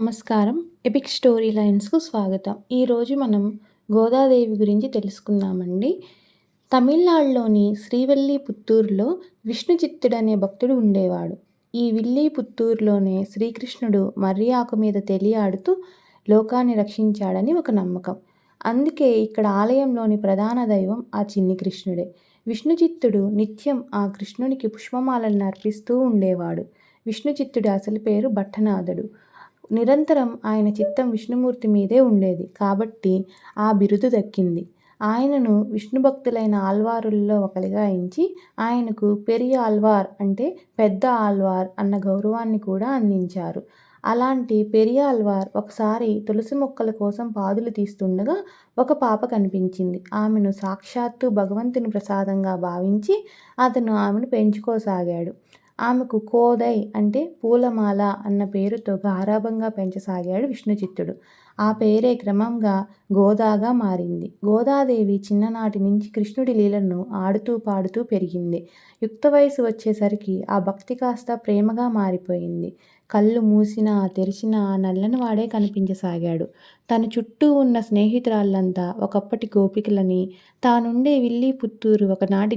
నమస్కారం. Epic story లైన్స్కు స్వాగతం. ఈరోజు మనం గోదాదేవి గురించి తెలుసుకుందామండి. తమిళనాడులోని శ్రీవల్లి పుత్తూరులో విష్ణు చిత్తుడు అనే భక్తుడు ఉండేవాడు. ఈ విల్లి పుత్తూరులోనే శ్రీకృష్ణుడు మర్రి ఆకు మీద తెలియాడుతూ లోకాన్ని రక్షించాడని ఒక నమ్మకం. అందుకే ఇక్కడ ఆలయంలోని ప్రధాన దైవం ఆ చిన్ని కృష్ణుడే. విష్ణు చిత్తుడు నిత్యం ఆ కృష్ణునికి పుష్పమాలను అర్పిస్తూ ఉండేవాడు. విష్ణు చిత్తుడి అసలు పేరు భట్టనాథుడు. నిరంతరం ఆయన చిత్తం విష్ణుమూర్తి మీదే ఉండేది. కాబట్టి ఆ బిరుదు దక్కింది. ఆయనను విష్ణు భక్తులైన ఆల్వారుల్లో ఒకరిగా ఎంచి ఆయనకు పెరియ ఆల్వార్ అంటే పెద్ద ఆల్వార్ అన్న గౌరవాన్ని కూడా అందించారు. అలాంటి పెరియ ఆల్వార్ ఒకసారి తులసి మొక్కల కోసం పాదులు తీస్తుండగా ఒక పాప కనిపించింది. ఆమెను సాక్షాత్తు భగవంతుని ప్రసాదంగా భావించి అతను ఆమెను పెంచుకోసాగాడు. ఆమెకు కోదై అంటే పూలమాల అన్న పేరుతో గారాబంగా పెంచసాగాడు విష్ణుచిత్తుడు. ఆ పేరే క్రమంగా గోదాగా మారింది. గోదాదేవి చిన్ననాటి నుంచి కృష్ణుడి లీలను ఆడుతూ పాడుతూ పెరిగింది. యుక్త వయసు వచ్చేసరికి ఆ భక్తి కాస్త ప్రేమగా మారిపోయింది. కళ్ళు మూసినా తెరిచినా ఆ నల్లని వాడే కనిపించసాగాడు. తన చుట్టూ ఉన్న స్నేహితురాళ్ళంతా ఒకప్పటి గోపికలని తానుండే విల్లి పుత్తూరు ఒకనాటి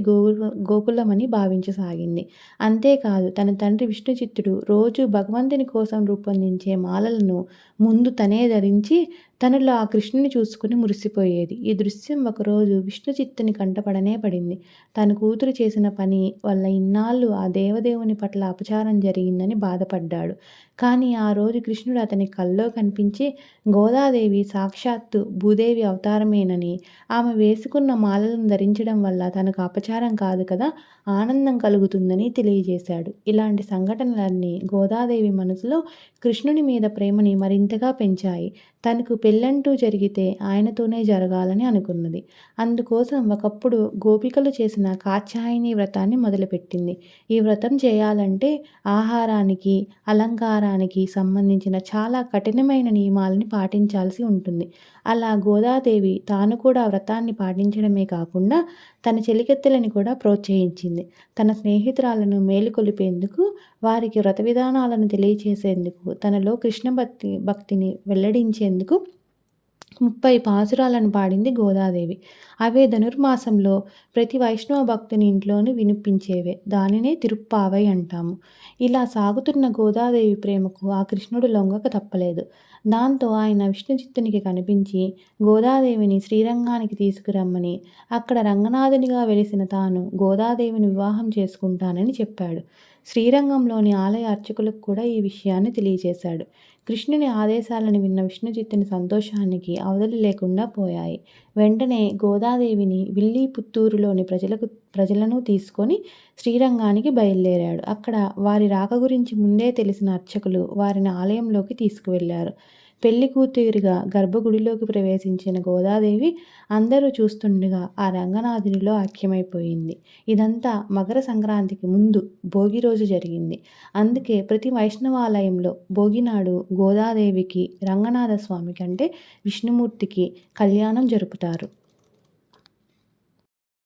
గోకులమని భావించసాగింది. అంతేకాదు తన తండ్రి విష్ణుచిత్తుడు రోజు భగవంతుని కోసం రూపొందించే మాలలను ముందు తనే ధరించి తనలో ఆ కృష్ణుని చూసుకుని మురిసిపోయేది. ఈ దృశ్యం ఒకరోజు విష్ణు చిత్తుని కంటపడనే పడింది. తన కూతురు చేసిన పని వల్ల ఇన్నాళ్ళు ఆ దేవదేవుని పట్ల అపచారం జరిగిందని బాధపడ్డాడు. కానీ ఆ రోజు కృష్ణుడు అతని కల్లో కనిపించి గోదాదేవి సాక్షాత్తు భూదేవి అవతారమేనని ఆమె వేసుకున్న మాలలను ధరించడం వల్ల తనకు అపచారం కాదు కదా ఆనందం కలుగుతుందని తెలియజేశాడు. ఇలాంటి సంఘటనలన్నీ గోదాదేవి మనసులో కృష్ణుని మీద ప్రేమని మరింతగా పెంచాయి. తనకు పెళ్ళంటూ జరిగితే ఆయనతోనే జరగాలని అనుకున్నది. అందుకోసం ఒకప్పుడు గోపికలు చేసిన కాత్యాయని వ్రతాన్ని మొదలుపెట్టింది. ఈ వ్రతం చేయాలంటే ఆహారానికి అలంకారానికి సంబంధించిన చాలా కఠినమైన నియమాలని పాటించాల్సి ఉంటుంది. అలా గోదాదేవి తాను కూడా వ్రతాన్ని పాటించడమే కాకుండా తన చెలికెత్తెలని కూడా ప్రోత్సహించింది. తన స్నేహితురాలను మేలుకొలిపేందుకు వారికి వ్రత విధానాలను తెలియచేసేందుకు తనలో కృష్ణ భక్తి భక్తిని వెల్లడించేందుకు ముప్పై పాసురాలను పాడింది గోదాదేవి. అవే ధనుర్మాసంలో ప్రతి వైష్ణవ భక్తుని ఇంట్లోనూ వినిపించేవే. దానినే తిరుప్పావై అంటాము. ఇలా సాగుతున్న గోదాదేవి ప్రేమకు ఆ కృష్ణుడు లొంగక తప్పలేదు. దాంతో ఆయన విష్ణుచిత్తునికి కనిపించి గోదాదేవిని శ్రీరంగానికి తీసుకురమ్మని అక్కడ రంగనాథునిగా వెలిసిన తాను గోదాదేవిని వివాహం చేసుకుంటానని చెప్పాడు. శ్రీరంగంలోని ఆలయ అర్చకులకు కూడా ఈ విషయాన్ని తెలియజేశాడు కృష్ణుని ఆదేశాలను విన్న విష్ణుజిత్తుని సంతోషానికి అవధులు లేకుండా పోయాయి. వెంటనే గోదాదేవిని విల్లి పుత్తూరులోని ప్రజలకు ప్రజలను తీసుకొని శ్రీరంగానికి బయలుదేరాడు. అక్కడ వారి రాక గురించి ముందే తెలిసిన అర్చకులు వారిని ఆలయంలోకి తీసుకువెళ్ళారు పెళ్ళి కూతురిగా గర్భగుడిలోకి ప్రవేశించిన గోదాదేవి అందరూ చూస్తుండగా ఆ రంగనాథునిలో ఐక్యమైపోయింది ఇదంతా మకర సంక్రాంతికి ముందు భోగి రోజు జరిగింది. అందుకే ప్రతి వైష్ణవాలయంలో భోగినాడు గోదాదేవికి రంగనాథ స్వామికి అంటే విష్ణుమూర్తికి కళ్యాణం జరుపుతారు.